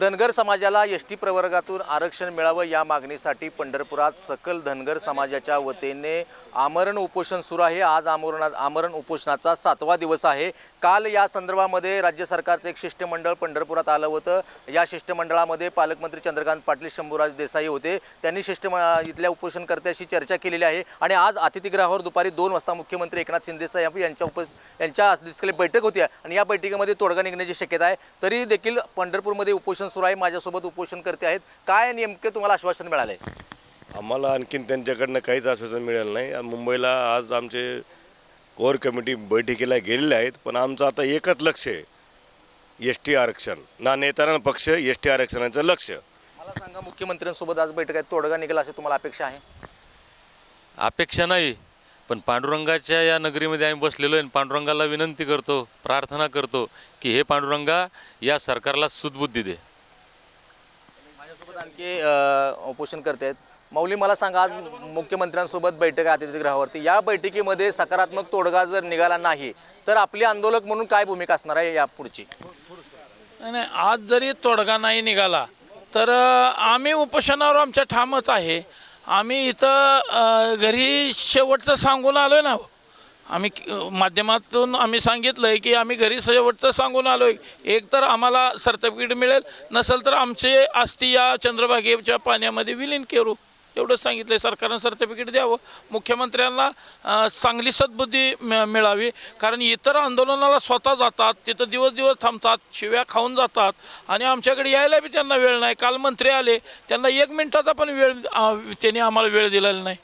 धनगर समाजाला S T प्रवर्गातून आरक्षण मिळावं या मागणीसाठी पंढरपुरात सकल धनगर समाजाच्या वतीने आमरण उपोषण सुरू आहे. आज आमरणा आमरण उपोषणाचा सातवा दिवस आहे. काल या संदर्भामध्ये राज्य सरकारचं एक शिष्टमंडळ पंढरपुरात आलं होतं. या शिष्टमंडळामध्ये पालकमंत्री चंद्रकांत पाटील शंभूराज देसाई होते. त्यांनी शिष्टम इथल्या उपोषणकर्त्याशी चर्चा केलेली आहे. आणि आज अतिथीगृहावर दुपारी दोन वाजता मुख्यमंत्री एकनाथ शिंदे साहेब यांच्या उप यांच्या बैठक होती. आणि या बैठकीमध्ये तोडगा निघण्याची शक्यता आहे. तरी देखील पंढरपूरमध्ये उपोषण सुरू आहे माझ्यासोबत उपोषणकर्ते आहेत. काय नेमके तुम्हाला आश्वासन मिळाले आम्हाला आणखीन त्यांच्याकडनं काहीच आश्वासन मिळालं नाही. आणि मुंबईला आज आमचे कोर कमिटी बैठकीला गेलेले आहेत पण आमचं आता एकच लक्ष आहे. एस टी आरक्षण. ना नेता ना पक्ष एस टी आरक्षणाचं लक्ष मला सांगा मुख्यमंत्र्यांसोबत आज बैठक आहे. तोडगा निघेल असे तुम्हाला अपेक्षा आहे? अपेक्षा नाही पण पांडुरंगाच्या या नगरीमध्ये आम्ही बसलेलो आहे आणि पांडुरंगाला विनंती करतो प्रार्थना करतो की हे पांडुरंगा या सरकारला सुदबुद्धी दे. माझ्यासोबत आणखी उपोषण करते आहेत मौली मला सांगा आज मुख्यमंत्र्यांसोबत बैठक आहे अतिथीगृहावरती. या बैठकीमध्ये सकारात्मक तोडगा जर निघाला नाही तर आपली आंदोलक म्हणून काय भूमिका असणार आहे या पुढची नाही नाही, आज जरी तोडगा नाही निघाला तर आम्ही उपोषणावर आमच्या ठामच आहे. आम्ही इथं घरी शेवटचं सांगून आलो आहे ना हो. आम्ही माध्यमातून आम्ही सांगितलं आहे की आम्ही घरी सजावटचं सांगून आलो आहे एक तर आम्हाला सर्टिफिकेट मिळेल नसेल तर आमचे अस्थि या चंद्रभागेच्या पाण्यामध्ये विलीन करू. एवढंच सांगितलं आहे सरकारनं सर्टिफिकेट द्यावं. मुख्यमंत्र्यांना चांगली सद्बुद्धी मिळावी. कारण इतर आंदोलनाला स्वतः जातात तिथं दिवस दिवस थांबतात शिव्या खाऊन जातात. आणि आमच्याकडे यायला बी त्यांना वेळ नाही. काल मंत्री आले त्यांना एक मिनटाचा पण वेळ त्यांनी आम्हाला वेळ दिलेला नाही.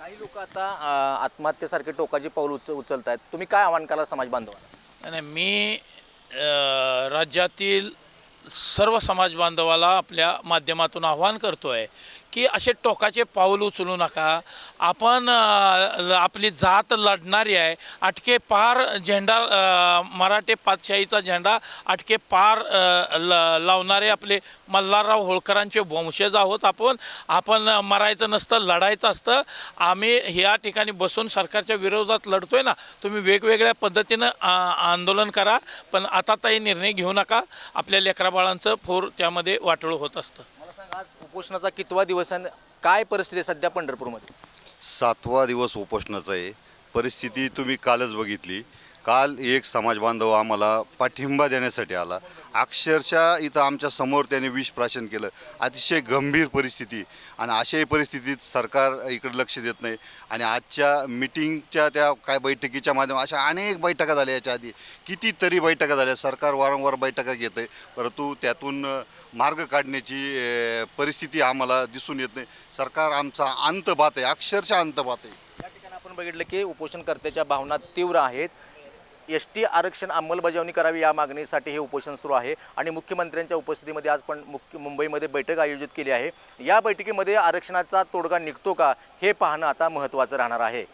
काही लोक आता अ, आत्महत्येसारखे टोकाची पाऊल उच उचलत आहेत तुम्ही काय आव्हान कराल समाज बांधवांना? आणि मी अ, राज्यातील सर्व समाज बांधवाला आपल्या माध्यमातून आव्हान करतो आहे की असे टोकाचे पाऊल उचलू नका. आपण आपली जात लढणारी आहे. अटके पार झेंडा मराठे पातशाहीचा झेंडा अटके पार ल लावणारे आपले मल्हारराव होळकरांचे वंशज आहोत आपण. आपण मरायचं नसतं लढायचं असतं. आम्ही ह्या ठिकाणी बसून सरकारच्या विरोधात लढतो आहे ना तुम्ही वेगवेगळ्या पद्धतीनं आंदोलन करा. पण आता ताई निर्णय घेऊ नका. आपल्या लेकराबाळांचं फोर त्यामध्ये वाटोळ होत असतं. आज उपोषणाचा कितवा दिवस आहे काय परिस्थिती आहे सध्या पंढरपूरमध्ये? सातवा दिवस उपोषणाचा आहे. परिस्थिती तुम्ही कालच बघितली. काल एक समाज बांधव आम्हाला पाठिंबा देण्यासाठी आला. अक्षरशः इथं आमच्यासमोर त्याने विष प्राशन केलं. अतिशय गंभीर परिस्थिती. आणि अशाही परिस्थितीत सरकार इकडे लक्ष देत नाही. आणि आजच्या मिटिंगच्या त्या काय बैठकीच्या माध्यमात अशा अनेक बैठका झाल्या याच्या आधी. कितीतरी बैठका झाल्या. सरकार वारंवार बैठका घेत आहे. परंतु त्यातून मार्ग काढण्याची परिस्थिती आम्हाला दिसून येत नाही. सरकार आमचा अंतपात आहे. अक्षरशः अंतपात आहे. या ठिकाणी आपण बघितलं की उपोषणकर्त्याच्या भावना तीव्र आहेत. एस टी आरक्षण अंमलबजावणी करावी या मागणीसाठी हे उपोषण सुरू आहे आणि मुख्यमंत्र्यांच्या उपस्थितीमध्ये आज पण मुख्य मुंबईमध्ये बैठक आयोजित केली आहे. या बैठकीमध्ये आरक्षणाचा तोडगा निघतो का हे पाहणं आता महत्त्वाचं राहणार आहे.